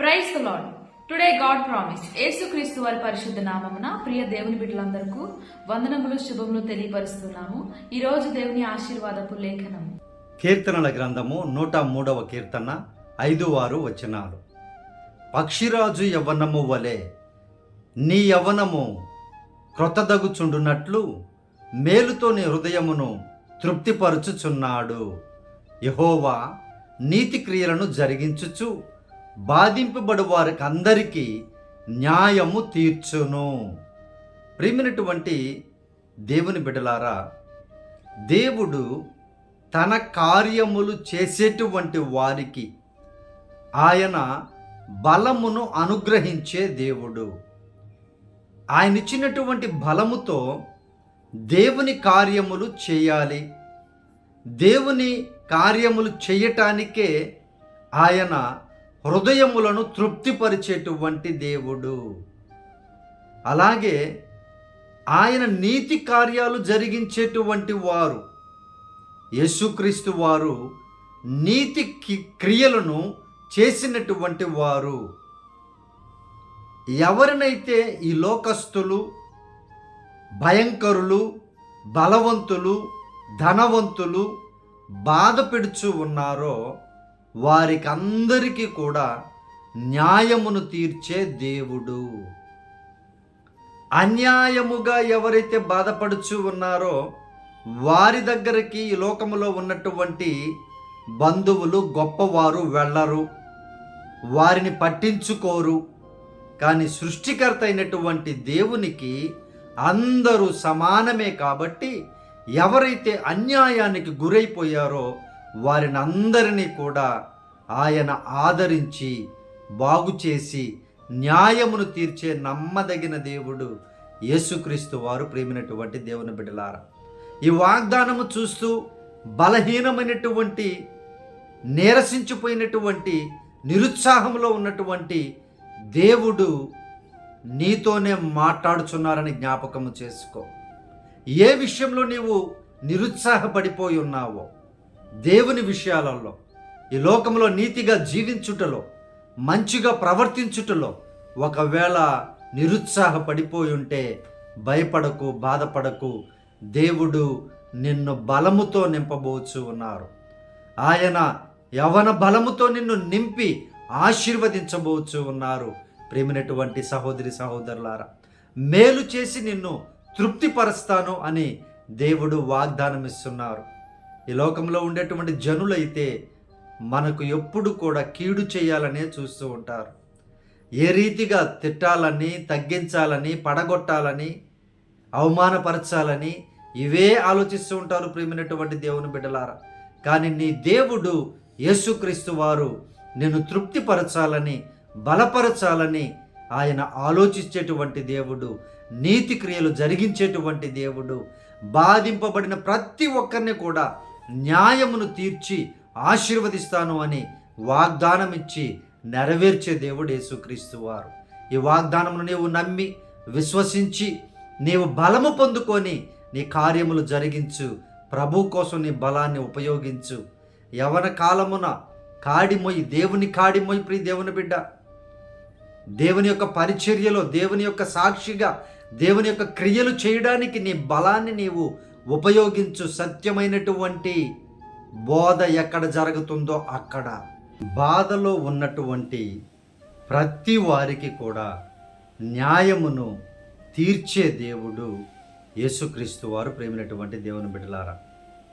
Praise Lord today God promise. Yesukristu వారి పరిశుద్ధ నామమున ప్రియ దేవుని బిడ్డలందరకు వందనములు శుభములు తెలియపరుస్తున్నాము. ఈ రోజు దేవుని ఆశీర్వాదపు లేఖనము. కీర్తనల గ్రంథము నూట మూడవ కీర్తన ఐదు వారు వచనాలు. పక్షిరాజు యవ్వనము వలె నీ యవ్వనము క్రొత్తదగుచుండునట్లు మేలుతో నీ హృదయమును తృప్తిపరుచుచున్నాడు. యహోవా నీతి క్రియలను జరిగించుచు బాధింపబడు వారికి అందరికీ న్యాయము తీర్చును. ప్రేమినటువంటి దేవుని బిడలారా దేవుడు తన కార్యములు చేసేటువంటి వారికి ఆయన బలమును అనుగ్రహించే దేవుడు. ఆయన ఇచ్చినటువంటి బలముతో దేవుని కార్యములు చేయాలి. దేవుని కార్యములు చేయటానికే ఆయన హృదయములను తృప్తిపరిచేటువంటి దేవుడు. అలాగే ఆయన నీతి కార్యాలు జరిగించేటువంటి వారు. యేసుక్రీస్తు వారు నీతి క్రియలను చేసినటువంటి వారు. ఎవరినైతే ఈ లోకస్తులు భయంకరులు బలవంతులు ధనవంతులు బాధ పెడుచు ఉన్నారో వారికి అందరికీ కూడా న్యాయమును తీర్చే దేవుడు. అన్యాయముగా ఎవరైతే బాధపడుచు ఉన్నారో వారి దగ్గరికి ఈ లోకములో ఉన్నటువంటి బంధువులు గొప్పవారు వెళ్ళరు వారిని పట్టించుకోరు. కానీ సృష్టికర్త అయినటువంటి దేవునికి అందరూ సమానమే కాబట్టి ఎవరైతే అన్యాయానికి గురైపోయారో వారిని అందరినీ కూడా ఆయన ఆదరించి బాగు చేసి న్యాయమును తీర్చే నమ్మదగిన దేవుడు యేసుక్రీస్తు వారు ప్రేమినటువంటి దేవుని బిడ్డలారా. ఈ వాగ్దానము చూస్తూ బలహీనమైనటువంటి నీరసించిపోయినటువంటి నిరుత్సాహంలో ఉన్నటువంటి దేవుడు నీతోనే మాట్లాడుచున్నారని జ్ఞాపకము చేసుకో. ఏ విషయంలో నీవు నిరుత్సాహపడిపోయి ఉన్నావో దేవుని విషయాలలో ఈ లోకంలో నీతిగా జీవించుటలో మంచిగా ప్రవర్తించుటలో ఒకవేళ నిరుత్సాహపడిపోయి ఉంటే భయపడకు బాధపడకు. దేవుడు నిన్ను బలముతో నింపబోచు ఉన్నారు. ఆయన యవన బలముతో నిన్ను నింపి ఆశీర్వదించబోచు ఉన్నారు. ప్రేమినటువంటి సహోదరి సహోదరులారా మేలు చేసి నిన్ను తృప్తిపరుస్తాను అని దేవుడు వాగ్దానం ఇస్తున్నారు ఈ లోకంలో ఉండేటువంటి జనులైతే మనకు ఎప్పుడు కూడా కీడు చేయాలనే చూస్తూ ఉంటారు. ఏ రీతిగా తిట్టాలని తగ్గించాలని పడగొట్టాలని అవమానపరచాలని ఇవే ఆలోచిస్తూ ఉంటారు ప్రేమినటువంటి దేవుని బిడ్డలారా. కానీ నీ దేవుడు యేసుక్రీస్తు వారు నిన్ను తృప్తిపరచాలని బలపరచాలని ఆయన ఆలోచించేటువంటి దేవుడు నీతి క్రియలు జరిగించేటువంటి దేవుడు బాధింపబడిన ప్రతి ఒక్కరిని కూడా న్యాయమును తీర్చి ఆశీర్వదిస్తాను అని వాగ్దానం ఇచ్చి నెరవేర్చే దేవుడు యేసుక్రీస్తు వారు. ఈ వాగ్దానమును నీవు నమ్మి విశ్వసించి నీవు బలము పొందుకొని నీ కార్యములు జరిగించు. ప్రభు కోసం నీ బలాన్ని ఉపయోగించు. యవన కాలమున కాడిమొయి దేవుని కాడిమొయి ప్రియ దేవుని బిడ్డ. దేవుని యొక్క పరిచర్యలో దేవుని యొక్క సాక్షిగా దేవుని యొక్క క్రియలు చేయడానికి నీ బలాన్ని నీవు ఉపయోగించు సత్యమైనటువంటి బోధ ఎక్కడ జరుగుతుందో అక్కడ. బాధలో ఉన్నటువంటి ప్రతి వారికి కూడా న్యాయమును తీర్చే దేవుడు యేసుక్రీస్తు వారు ప్రేమినటువంటి దేవుని బిడ్డలారా.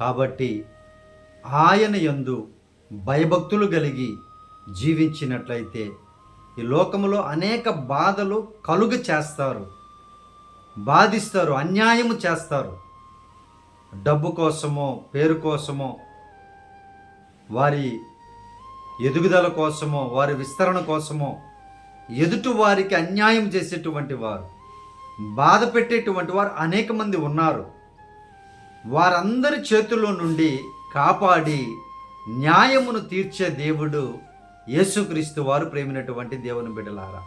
కాబట్టి ఆయన యందు భయభక్తులు కలిగి జీవించినట్లయితే ఈ లోకములో అనేక బాధలు కలుగ చేస్తారు బాధిస్తారు అన్యాయము చేస్తారు. డబ్బు కోసమో పేరు కోసమో వారి ఎదుగుదల కోసమో వారి విస్తరణ కోసమో ఎదుటి వారికి అన్యాయం చేసేటువంటి వారు బాధ పెట్టేటువంటి వారు అనేక మంది ఉన్నారు. వారందరి చేతుల్లో నుండి కాపాడి న్యాయమును తీర్చే దేవుడు యేసుక్రీస్తు వారు ప్రేమినటువంటి దేవుని బిడ్డలారా.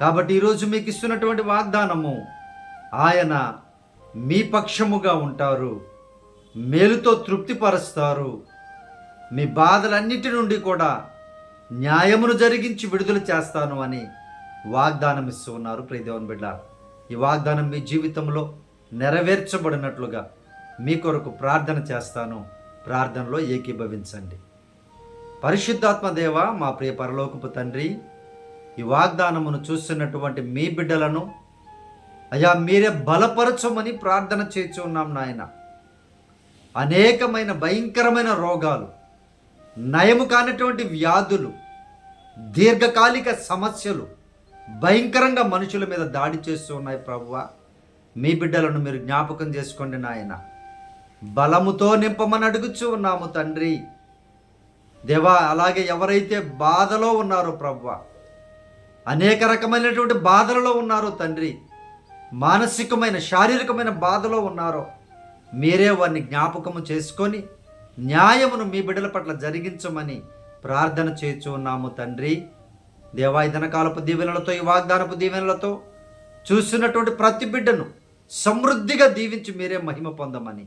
కాబట్టి ఈరోజు మీకు ఇస్తున్నటువంటి వాగ్దానము ఆయన మీ పక్షముగా ఉంటారు. మేలుతో తృప్తిపరుస్తారు. మీ బాధలన్నిటి నుండి కూడా న్యాయమును జరిగించి విడుదల చేస్తాను అని వాగ్దానం ఇస్తూ ఉన్నారు ప్రియదేవన్ బిడ్డ. ఈ వాగ్దానం మీ జీవితంలో నెరవేర్చబడినట్లుగా మీ కొరకు ప్రార్థన చేస్తాను. ప్రార్థనలో ఏకీభవించండి. పరిశుద్ధాత్మ దేవ మా ప్రియ పరలోకపు తండ్రి ఈ వాగ్దానమును చూస్తున్నటువంటి మీ బిడ్డలను అయ్యా మీరే బలపరచమని ప్రార్థన చేసి ఉన్నాం నాయన. అనేకమైన భయంకరమైన రోగాలు నయము కానటువంటి వ్యాధులు దీర్ఘకాలిక సమస్యలు భయంకరంగా మనుషుల మీద దాడి చేస్తూ ఉన్నాయి ప్రభువ. మీ బిడ్డలను మీరు జ్ఞాపకం చేసుకోండి నాయన. బలముతో నింపమని అడుగుచూ ఉన్నాము తండ్రి. దేవా అలాగే ఎవరైతే బాధలో ఉన్నారో ప్రభువ అనేక రకమైనటువంటి బాధలలో ఉన్నారో తండ్రి మానసికమైన శారీరకమైన బాధలో ఉన్నారో మీరే వారిని జ్ఞాపకము చేసుకొని న్యాయమును మీ బిడ్డల పట్ల జరిగించమని ప్రార్థన చేస్తూ ఉన్నాము తండ్రి. దేవా ఈ దీవెనలతో ఈ వాగ్దానపు దీవెనలతో చూస్తున్నటువంటి ప్రతి బిడ్డను సమృద్ధిగా దీవించి మీరే మహిమ పొందమని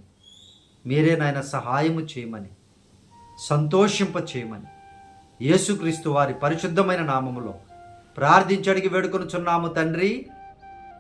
మీరే నాయన సహాయము చేయమని సంతోషింప చేయమని యేసుక్రీస్తు వారి పరిశుద్ధమైన నామములో ప్రార్థించడికి వేడుకొనుచున్నాము తండ్రి.